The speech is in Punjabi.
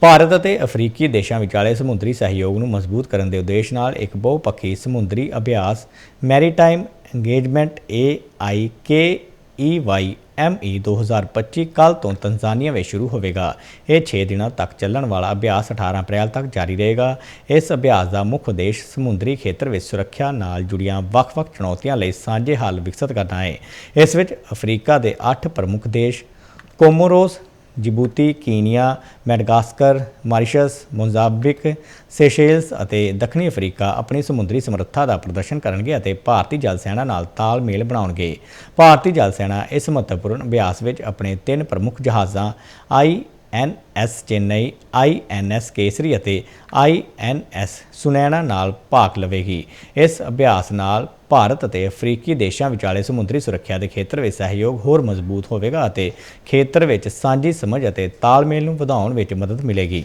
ਭਾਰਤ ਅਤੇ ਅਫਰੀਕੀ ਦੇਸ਼ਾਂ ਵਿਚਾਲੇ ਸਮੁੰਦਰੀ ਸਹਿਯੋਗ ਨੂੰ ਮਜ਼ਬੂਤ ਕਰਨ ਦੇ ਉਦੇਸ਼ ਨਾਲ ਇੱਕ ਬਹੁਪੱਖੀ ਸਮੁੰਦਰੀ ਅਭਿਆਸ ਮੈਰੀਟਾਈਮ ਇੰਗੇਜਮੈਂਟ AIKEY ME 2025 ਕੱਲ ਤੋਂ ਤਨਜ਼ਾਨੀਆ ਵਿੱਚ ਸ਼ੁਰੂ ਹੋਵੇਗਾ। ਇਹ 6 ਦਿਨਾਂ ਤੱਕ ਚੱਲਣ ਵਾਲਾ ਅਭਿਆਸ 18 ਅਪ੍ਰੈਲ ਤੱਕ ਜਾਰੀ ਰਹੇਗਾ। ਇਸ ਅਭਿਆਸ ਦਾ ਮੁੱਖ ਉਦੇਸ਼ ਸਮੁੰਦਰੀ ਖੇਤਰ ਵਿੱਚ ਸੁਰੱਖਿਆ ਨਾਲ ਜੁੜੀਆਂ ਵੱਖ-ਵੱਖ ਚੁਣੌਤੀਆਂ ਲਈ ਸਾਂਝੇ ਹੱਲ ਵਿਕਸਿਤ ਕਰਨਾ ਹੈ। ਇਸ ਵਿੱਚ ਅਫਰੀਕਾ ਦੇ 8 ਪ੍ਰਮੁੱਖ ਦੇਸ਼ ਕੋਮੋਰੋਸ ਜਿਬੂਤੀ ਕੀਨੀਆ ਮੈਡਗਾਸਕਰ ਮਾਰੀਸ਼ਸ ਮੋਜ਼ਾਂਬਿਕ ਸੇਸ਼ੇਲਸ ਅਤੇ ਦੱਖਣੀ ਅਫਰੀਕਾ ਆਪਣੀ ਸਮੁੰਦਰੀ ਸਮਰੱਥਾ ਦਾ ਪ੍ਰਦਰਸ਼ਨ ਕਰਨਗੇ ਅਤੇ ਭਾਰਤੀ ਜਲ ਸੈਨਾ ਨਾਲ ਤਾਲਮੇਲ ਬਣਾਉਣਗੇ ਭਾਰਤੀ ਜਲ ਸੈਨਾ ਇਸ ਮਹੱਤਵਪੂਰਨ ਅਭਿਆਸ ਵਿੱਚ ਆਪਣੇ ਤਿੰਨ ਪ੍ਰਮੁੱਖ ਜਹਾਜ਼ਾਂ I NS Chennai INS Kesari ਅਤੇ ਆਈਐਨਐਸ ਸੁਨੈਣਾ ਨਾਲ ਭਾਗ ਲਵੇਗੀ। ਇਸ ਅਭਿਆਸ ਨਾਲ ਭਾਰਤ ਅਤੇ ਅਫਰੀਕੀ ਦੇਸ਼ਾਂ ਵਿਚਾਲੇ ਸਮੁੰਦਰੀ ਸੁਰੱਖਿਆ ਦੇ ਖੇਤਰ ਵਿੱਚ ਸਹਿਯੋਗ ਹੋਰ ਮਜ਼ਬੂਤ ਹੋਵੇਗਾ ਅਤੇ ਖੇਤਰ ਵਿੱਚ ਸਾਂਝੀ ਸਮਝ ਅਤੇ ਤਾਲਮੇਲ ਨੂੰ ਵਧਾਉਣ ਵਿੱਚ ਮਦਦ ਮਿਲੇਗੀ।